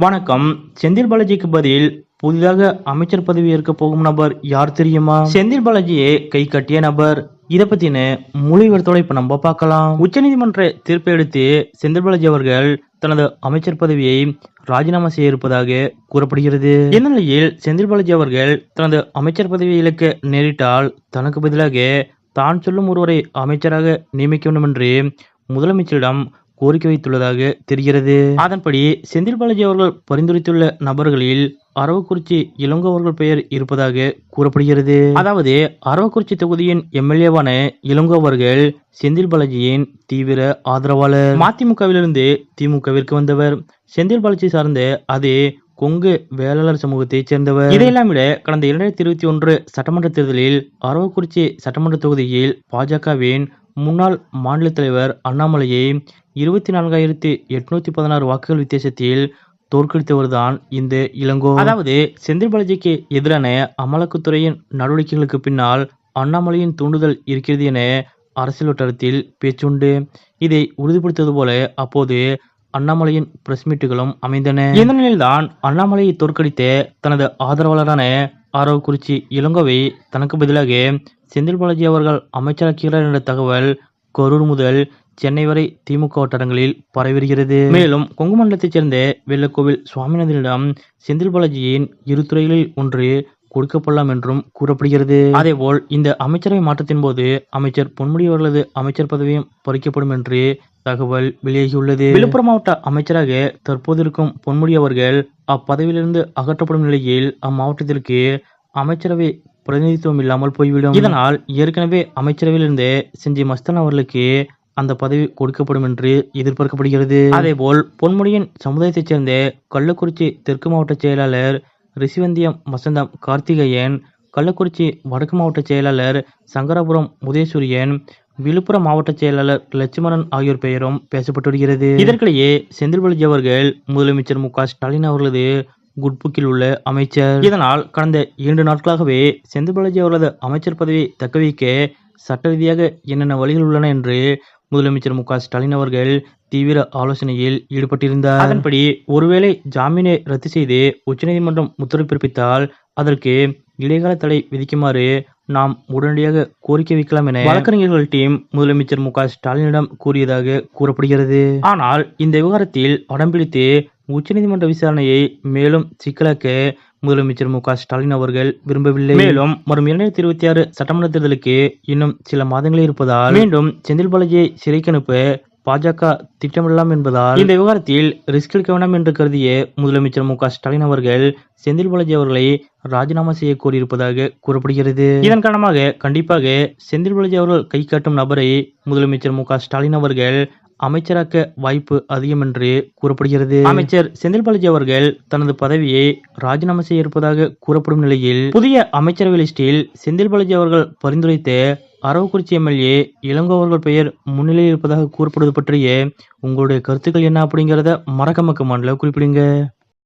வணக்கம். செந்தில் பாலாஜிக்கு பதில் புதிதாக அமைச்சர் பதவி ஏற்க போகும் நபர் யார் தெரியுமா? செந்தில் பாலாஜியை கை கட்டிய நபர். இத பத்தின முழு இப்ப நம்ம பார்க்கலாம். உச்சநீதிமன்ற தீர்ப்பை எடுத்து செந்தில் பாலாஜி அவர்கள் தனது அமைச்சர் பதவியை ராஜினாமா செய்ய இருப்பதாக கூறப்படுகிறது. இந்த நிலையில் செந்தில் பாலாஜி அவர்கள் தனது அமைச்சர் பதவியை இழக்க நேரிட்டால் தனக்கு பதிலாக தான் சொல்லும் ஒருவரை அமைச்சராக நியமிக்க வேண்டும் என்று முதலமைச்சரிடம் கோரிக்கை வைத்துள்ளதாக தெரிகிறது. அதன்படி செந்தில் பாலாஜி அவர்கள் பரிந்துரைத்துள்ள நபர்களில் அரவக்குறிச்சி இளங்கோ அவர்கள் பெயர் இருப்பதாக கூறப்படுகிறது. அதாவது அரவக்குறிச்சி தொகுதியின் எம்எல்ஏவான இளங்கோ அவர்கள் செந்தில் பாலாஜியின் தீவிர ஆதரவாளர். மதிமுகவிலிருந்து திமுகவிற்கு வந்தவர். செந்தில் பாலாஜி சார்ந்த அதே கொங்கு வேளாளர் சமூகத்தைச் சேர்ந்தவர். இதையெல்லாம் விட கடந்த இரண்டாயிரத்தி இருபத்தி ஒன்று சட்டமன்ற தேர்தலில் அரவக்குறிச்சி சட்டமன்ற தொகுதியில் பாஜகவின் முன்னாள் மாநில தலைவர் அண்ணாமலையை இருபத்தி நான்காயிரத்தி எட்நூத்தி பதினாறு வாக்குகள் வித்தியாசத்தில் தோற்கடித்தவர்தான் இந்த இளங்கோ. அதாவது செந்தில் பாலாஜிக்கு எதிரான அமலாக்கத்துறையின் நடவடிக்கைகளுக்கு பின்னால் அண்ணாமலையின் தூண்டுதல் இருக்கிறது என அரசியல் வட்டாரத்தில் பேச்சுண்டு. இதை உறுதிப்படுத்துவது போல அப்போது அண்ணாமலையின் பிரஸ் மீட்டுகளும் அமைந்தன. இந்த நிலையில்தான் அண்ணாமலையை தோற்கடித்த தனது ஆதரவாளரான ஆரவக்குறிச்சி இளங்கோவை தனக்கு பதிலாக செந்தில் பாலாஜி அவர்கள் அமைச்சராக்கிறார் என்ற தகவல் கரூர் முதல் சென்னை வரை திமுக வட்டாரங்களில் பரவிருக்கிறது மேலும் கொங்கு மண்டலத்தைச் சேர்ந்த வெள்ளக்கோவில் சுவாமிநாதனிடம் செந்தில் பாலாஜியின் இரு துறைகளில் ஒன்று கொடுக்கப்படலாம் என்றும் கூறப்படுகிறது. அதேபோல் இந்த அமைச்சரவை மாற்றத்தின் போது அமைச்சர் பொன்முடி அவர்களது அமைச்சர் பதவியும் பறிக்கப்படும் என்று தகவல் வெளியாகியுள்ளது. விழுப்புரம் மாவட்ட அமைச்சராக தற்போது இருக்கும் பொன்முடி அவர்கள் அப்பதவியிலிருந்து அகற்றப்படும் நிலையில் அம்மாவட்டத்திற்கு அமைச்சரவை பிரதிநிதித்துவம் இல்லாமல் போய்விடும். இதனால் ஏற்கனவே அமைச்சரவையிலிருந்து செஞ்சி மஸ்தான் அவர்களுக்கு அந்த பதவி கொடுக்கப்படும் என்று எதிர்பார்க்கப்படுகிறது. அதேபோல் பொன்முடியின் சமுதாயத்தைச் சேர்ந்த கள்ளக்குறிச்சி தெற்கு மாவட்ட செயலாளர் ரிசிவந்தியம் வசந்தம் கார்த்திகேயன் கள்ளக்குறிச்சி வடக்கு மாவட்ட செயலாளர் சங்கராபுரம் உதயசூரியன் விழுப்புரம் மாவட்ட செயலாளர் லட்சுமணன் ஆகியோர் பெயரும் பேசப்பட்டு வருகிறது. இதற்கிடையே செந்தில் பாலாஜி அவர்கள் முதலமைச்சர் மு க ஸ்டாலின் அவர்களது குட்புக்கில் உள்ள அமைச்சர். இதனால் கடந்த இரண்டு நாட்களாகவே செந்தில் பாலாஜி அவர்களது அமைச்சர் பதவியை தக்கவைக்க சட்ட ரீதியாக என்னென்ன வழிகள் உள்ளன என்று முதலமைச்சர் மு க ஸ்டாலின் அவர்கள் தீவிர ஆலோசனையில் ஈடுபட்டிருந்தார். அதன்படி ஒருவேளை ஜாமீனை ரத்து செய்து உச்சநீதிமன்றம் உத்தரவு பிறப்பித்தால் அதற்கு இடைக்கால தடை விதிக்குமாறு நாம் உடனடியாக கோரிக்கை வைக்கலாம் என வழக்கறிஞர்கள் டீம் முதலமைச்சர் மு க ஸ்டாலினிடம் கூறியதாக கூறப்படுகிறது. ஆனால் இந்த விவகாரத்தில் படம் பிடித்து உச்சநீதிமன்ற விசாரணையை மேலும் சிக்கலாக்க முதலமைச்சர் மு க ஸ்டாலின் அவர்கள் விரும்பவில்லை. மேலும் வரும் இரண்டாயிரத்தி இருபத்தி ஆறு சட்டமன்ற தேர்தலுக்கு இன்னும் சில மாதங்களே இருப்பதால் மீண்டும் செந்தில் பாலாஜியை சிறைக்கு அனுப்ப பாஜக திட்டமிடலாம் என்பதால் இந்த விவகாரத்தில் ரிஸ்க் எடுக்க வேண்டாம் என்று கருதிய முதலமைச்சர் மு க ஸ்டாலின் அவர்கள் செந்தில் பாலாஜி அவர்களை ராஜினாமா செய்ய கோரியிருப்பதாக கூறப்படுகிறது. இதன் காரணமாக கண்டிப்பாக செந்தில் பாலாஜி அவர்கள் கை காட்டும் நபரை முதலமைச்சர் மு க ஸ்டாலின் அவர்கள் அமைச்சராக்க வாய்ப்பு அதிகம் என்று கூறப்படுகிறது. அமைச்சர் செந்தில் பாலாஜி அவர்கள் தனது பதவியை ராஜினாமா செய்ய இருப்பதாக கூறப்படும் நிலையில் புதிய அமைச்சரவை லிஸ்டில் செந்தில் பாலாஜி அவர்கள் பரிந்துரைத்த அரவக்குறிச்சி எம்எல்ஏ இளங்கோ அவர்கள் பெயர் முன்னிலையில் இருப்பதாக கூறப்படுவது பற்றிய உங்களுடைய கருத்துக்கள் என்ன அப்படிங்கிறத மறக்க மக்க குறிப்பிடுங்க.